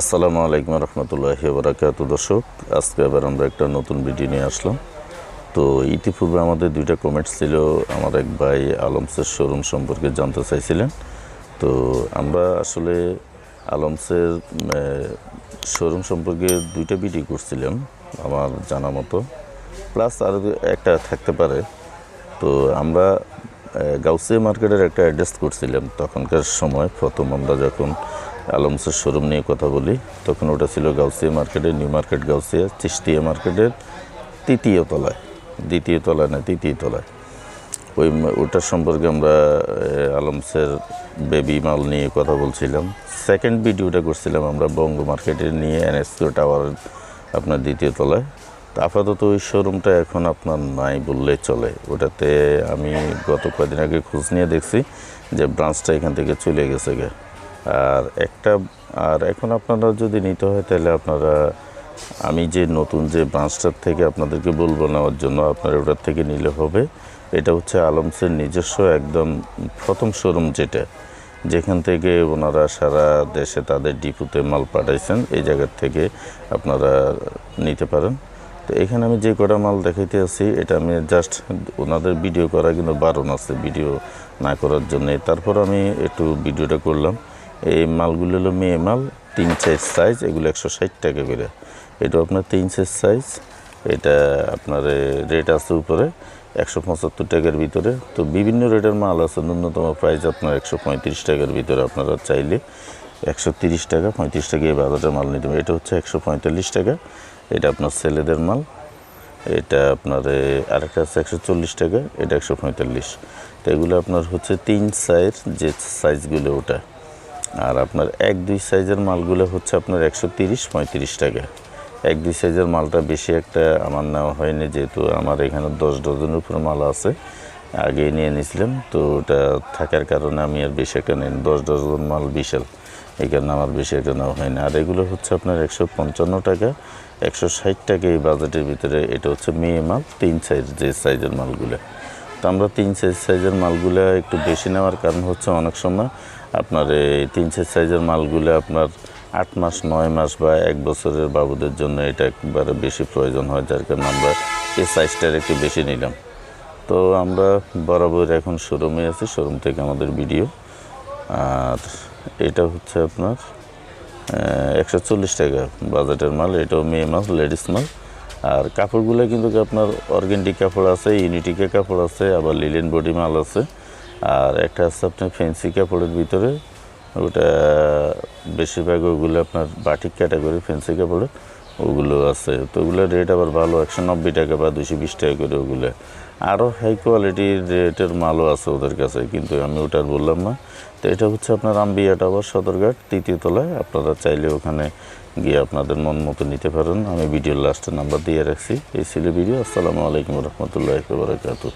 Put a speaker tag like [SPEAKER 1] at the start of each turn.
[SPEAKER 1] আসসালামু আলাইকুম রহমতুল্লাহ বরাকাত দর্শক। আজকে আবার আমরা একটা নতুন ভিডিও নিয়ে আসলাম। তো ইতিপূর্বে আমাদের দুইটা কমেন্টস ছিল আমার এক ভাই আলমসের শোরুম সম্পর্কে জানতে চাইছিলেন। তো আমরা আসলে আলমসের শোরুম সম্পর্কে দুইটা ভিডিও করছিলাম আমার জানা মতো। প্লাস আরও একটা থাকতে পারে। তো আমরা আহ, গাউসিয়া মার্কেটের একটা অ্যাড্রেস করছিলাম তখনকার সময়। প্রথম আমরা যখন আলমসের শোরুম নিয়ে কথা বলি। তখন ওটা ছিল গাউসিয়া মার্কেটের নিউ মার্কেট গাউসিয়া চিস্তিয়া মার্কেটের তৃতীয় তলায়। দ্বিতীয় তলায় না, তৃতীয় তলায়। ওই ওটার সম্পর্কে আমরা আলমসের বেবি মাল নিয়ে কথা বলছিলাম। সেকেন্ড ভিডিওটা করছিলাম আমরা বঙ্গ মার্কেটের নিয়ে এনএসকিউ টাওয়ার আপনার দ্বিতীয় তলায়। তা আপাতত ওই শোরুমটা এখন আপনার নাই বললে চলে। ওটাতে আমি গত কয়েকদিন আগে খোঁজ নিয়ে দেখছি যে ব্রাঞ্চটা এখান থেকে চলে গেছে গে। আর একটা, আর এখন আপনারা যদি নিতে হয় তাহলে আপনারা, আমি যে নতুন যে ব্রাঞ্চটার থেকে আপনাদেরকে বলব নেওয়ার জন্য, আপনারা ওটার থেকে নিলে হবে। এটা হচ্ছে আলমসের নিজস্ব একদম প্রথম শোরুম যেটা, যেখান থেকে ওনারা সারা দেশে তাদের ডিপুতে মাল পাঠাইছেন, এই জায়গার থেকে আপনারা নিতে পারেন। তো এখানে আমি যে কটা মাল দেখাইতে আছি, এটা আমি জাস্ট ওনাদের ভিডিও করা কিন্তু বারণ আছে ভিডিও না করার জন্যে। তারপর আমি একটু ভিডিওটা করলাম। এই মালগুলো হলো মেয়ে মাল, তিন চার সাইজ এগুলো একশো ষাট টাকা করে। এটা আপনার তিন চার সাইজ এটা আপনার রেট আছে উপরে একশো পঁচাত্তর টাকার ভিতরে। তো বিভিন্ন রেটের মাল আছে, ন্যূনতম প্রাইস আপনার একশো পঁয়ত্রিশ টাকার ভিতরে আপনারা চাইলে একশো তিরিশ টাকা, পঁয়ত্রিশ টাকা এই বাজারের মাল নিতে হবে এটা হচ্ছে একশো পঁয়তাল্লিশ টাকা, এটা আপনার ছেলেদের মাল। এটা আপনার আরেকটা আছে একশো চল্লিশ টাকা, এটা একশো পঁয়তাল্লিশ। তো এগুলো আপনার হচ্ছে তিন সাইজ যে সাইজগুলো ওটা। আর আপনার এক দুই সাইজের মালগুলো হচ্ছে আপনার একশো তিরিশ, পঁয়ত্রিশ টাকা। এক দুই সাইজের মালটা বেশি একটা আমার নেওয়া হয়নি, যেহেতু আমার এখানে দশ ডজনের উপরে মাল আছে। আগে নিয়ে নিয়েছিলাম, তো ওটা থাকার কারণে আমি আর বেশি একটা নিই দশ ডজন মাল বিশাল, এই কারণে আমার বেশি একটা নেওয়া হয়নি। আর এগুলো হচ্ছে আপনার একশো পঞ্চান্ন টাকা, একশো ষাট টাকা এই বাজেটের ভিতরে। এটা হচ্ছে মেয়ে মাল, তিন সাইজ যে সাইজের মালগুলো। তো আমরা তিন সাইজ সাইজের মালগুলো একটু বেশি নেওয়ার কারণ হচ্ছে অনেক সময় আপনার এই তিন সাইজ সাইজের মালগুলো আপনার আট মাস, নয় মাস বা এক বছরের বাবুদের জন্য এটা একবারে বেশি প্রয়োজন হয়, যার কারণে আমরা এই সাইজটার একটু বেশি নিলাম। তো আমরা বরাবর এখন শোরুমে আছি শোরুম থেকে আমাদের ভিডিও আর এটা হচ্ছে আপনার একশো চল্লিশ টাকা বাজেটের মাল, এটাও মেয়ে মাল লেডিস মাল। আর কাপড়গুলো কিন্তু আপনার অর্গেনিক কাপড় আছে, ইউনিটিকা কাপড় আছে, আবার লিলেন বডি মাল আছে। আর একটা আছে আপনার ফেন্সি কাপড়ের ভিতরে, ওটা বেশিরভাগ ওগুলো আপনার বাটিক ক্যাটাগরি ফেন্সি কাপড়ের। ওগুলো আছে। তো ওগুলোর রেট আবার ভালো, একশো নব্বই টাকা বা দুশো বিশ টাকা করে ওগুলো। আরও হাই কোয়ালিটির রেটের মালও আছে ওদের কাছে, কিন্তু আমি ওটা আর বললাম না। তো এটা হচ্ছে আপনার আম্বিয়া টাওয়ার সদরঘাট, তৃতীয় তলায়। আপনারা চাইলে ওখানে গিয়ে আপনাদের মন মতো নিতে পারেন। আমি ভিডিওর লাস্টের নাম্বার দিয়ে রাখছি। এই ছিল ভিডিও। আসসালামু আলাইকুম রহমতুল্লাহ বারকাতু